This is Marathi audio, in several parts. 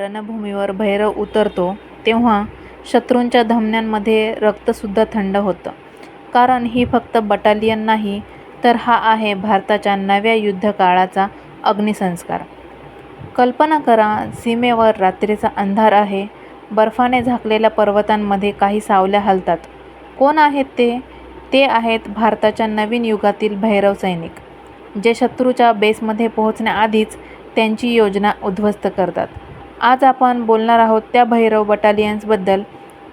रणभूमीवर भैरव उतरतो तेव्हा शत्रूंच्या धमन्यांमध्ये रक्तसुद्धा थंड होतं. कारण ही फक्त बटालियन नाही, तर हा आहे भारताच्या नव्या युद्धकाळाचा अग्निसंस्कार. कल्पना करा, सीमेवर रात्रीचा अंधार आहे. बर्फाने झाकलेल्या पर्वतांमध्ये काही सावल्या हलतात. कोण आहेत ते? ते आहेत भारताच्या नवीन युगातील भैरव सैनिक, जे शत्रूच्या बेसमध्ये पोहोचण्याआधीच त्यांची योजना उद्ध्वस्त करतात. आज आपण बोलणार आहोत त्या भैरव बटालियन्सबद्दल,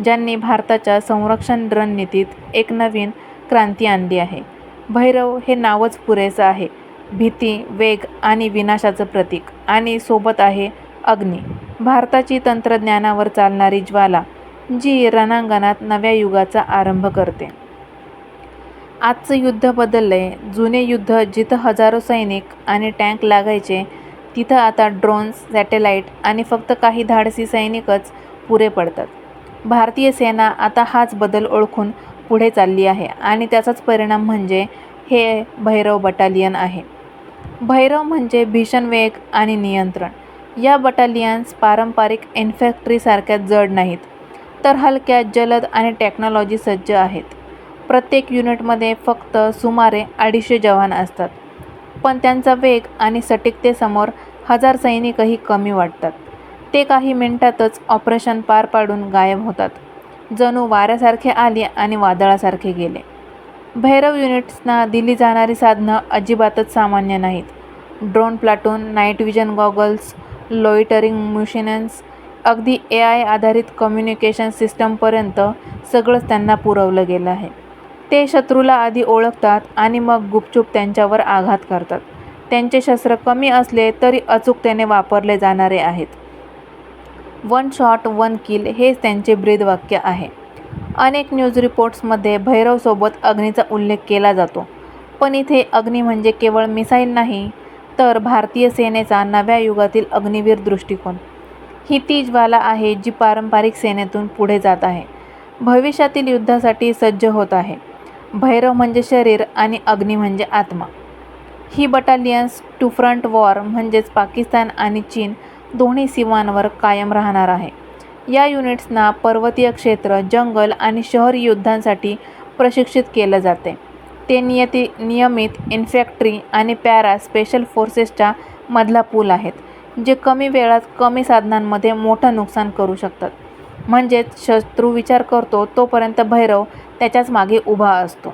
ज्यांनी भारताच्या संरक्षण रणनीतीत एक नवीन क्रांती आणली आहे. भैरव हे नावच पुरेसं आहे. भीती, वेग आणि विनाशाचं प्रतीक. आणि सोबत आहे अग्नी, भारताची तंत्रज्ञानावर चालणारी ज्वाला, जी रणांगणात नव्या युगाचा आरंभ करते. आजचं युद्ध बदललं आहे जुने युद्ध जिथं हजारो सैनिक आणि टँक लागायचे, तिथं आता ड्रोन्स, सॅटेलाईट आणि फक्त काही धाडसी सैनिकच पुरे पडतात. भारतीय सेना आता हाच बदल ओळखून पुढे चालली आहे आणि त्याचाच परिणाम म्हणजे हे भैरव बटालियन आहे. भैरव म्हणजे भीषण वेग आणि नियंत्रण. या बटालियन्स पारंपरिक इन्फंट्रीसारख्या जड नाहीत, तर हलक्या, जलद आणि टेक्नॉलॉजी सज्ज आहेत. प्रत्येक युनिटमध्ये फक्त सुमारे अडीचशे जवान असतात. पण त्यांचा वेग आणि सटीकतेसमोर हजार सैनिकही कमी वाटतात. ते काही मिनिटातच ऑपरेशन पार पाडून गायब होतात. जणू वाऱ्यासारखे आले आणि वादळासारखे गेले. भैरव युनिट्सना दिली जाणारी साधनं अजिबातच सामान्य नाहीत. Drone platoon, night vision goggles, loitering munitions अगदी ए आय आधारित कम्युनिकेशन सिस्टमपर्यंत सगळंच त्यांना पुरवलं गेलं आहे. ते शत्रूला आधी ओळखतात आणि मग गुपचूप त्यांच्यावर आघात करतात. त्यांचे शस्त्र कमी असले तरी अचूकतेने वापरले जाणारे आहेत. वन शॉट वन किल हेच त्यांचे ब्रीदवाक्य आहे. अनेक न्यूज रिपोर्ट्समध्ये भैरवसोबत अग्नीचा उल्लेख केला जातो. पण इथे अग्नी म्हणजे केवळ मिसाईल नाही, तर भारतीय सेनेचा नव्या युगातील अग्निवीर दृष्टिकोन. ही ती ज्वाला आहे जी पारंपरिक सेनेतून पुढे जात आहे. भविष्यातील युद्धासाठी सज्ज होत आहे. भैरव म्हणजे शरीर आणि अग्नी म्हणजे आत्मा. ही बटालियन्स टू फ्रंट वॉर म्हणजेच पाकिस्तान आणि चीन दोन्ही सीमांवर कायम राहणार आहे. या युनिट्सना पर्वतीय क्षेत्र, जंगल आणि शहरी युद्धांसाठी प्रशिक्षित केलं जाते ते नियती नियमित इन्फॅक्ट्री आणि पॅरा स्पेशल फोर्सेसच्या मधला पूल आहेत, जे कमी वेळात कमी साधनांमध्ये मोठं नुकसान करू शकतात. म्हणजेच शत्रू विचार करतो तोपर्यंत भैरव त्याच्याच मागे उभा असतो.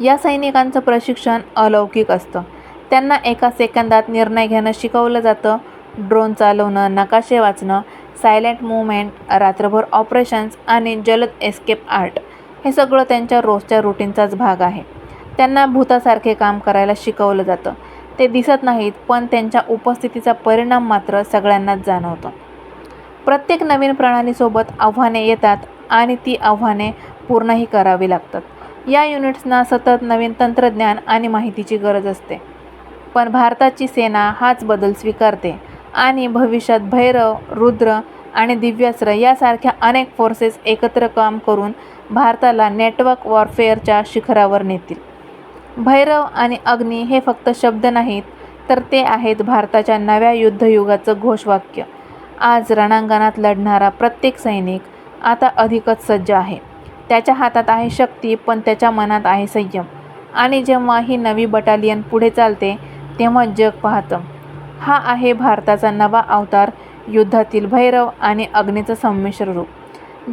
या सैनिकांचं प्रशिक्षण अलौकिक असतं. त्यांना एका सेकंदात निर्णय घेणं शिकवलं जातं. ड्रोन चालवणं, नकाशे वाचणं, सायलेंट मुवमेंट रात्रभर ऑपरेशन्स आणि जलद एस्केप आर्ट हे सगळं त्यांच्या रोजच्या रुटीनचाच भाग आहे. त्यांना भूतासारखे काम करायला शिकवलं जातं. ते दिसत नाहीत, पण त्यांच्या उपस्थितीचा परिणाम मात्र सगळ्यांनाच जाणवतो. प्रत्येक नवीन प्रणालीसोबत आव्हाने येतात आणि ती आव्हाने पूर्णही करावी लागतात. या युनिट्सना सतत नवीन तंत्रज्ञान आणि माहितीची गरज असते. पण भारताची सेना हाच बदल स्वीकारते आणि भविष्यात भैरव, रुद्र आणि दिव्यास्त्र यासारख्या अनेक फोर्सेस एकत्र काम करून भारताला नेटवर्क वॉरफेअरच्या शिखरावर नेतील. भैरव आणि अग्नी हे फक्त शब्द नाहीत, तर ते आहेत भारताच्या नव्या युद्धयुगाचं घोषवाक्य. आज रणांगणात लढणारा प्रत्येक सैनिक आता अधिकच सज्ज आहे. त्याच्या हातात आहे शक्ती, पण त्याच्या मनात आहे संयम. आणि जेव्हा ही नवी बटालियन पुढे चालते, तेव्हा जग पाहतं, हा आहे भारताचा नवा अवतार, युद्धातील भैरव आणि अग्नीचं संमिश्र रूप.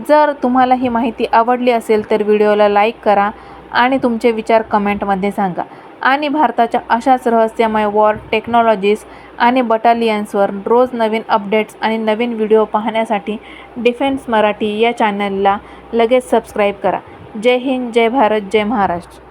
जर तुम्हाला ही माहिती आवडली असेल तर व्हिडिओला लाईक करा आणि तुमचे विचार कमेंटमध्ये सांगा. आणि भारताच्या अशाच रहस्यमय वॉर टेक्नॉलॉजीज आणि बटालियन्सवर रोज नवीन अपडेट्स आणि नवीन व्हिडिओ पाहण्यासाठी डिफेन्स मराठी या चॅनलला लगेच सबस्क्राईब करा. जय हिंद, जय भारत, जय महाराष्ट्र.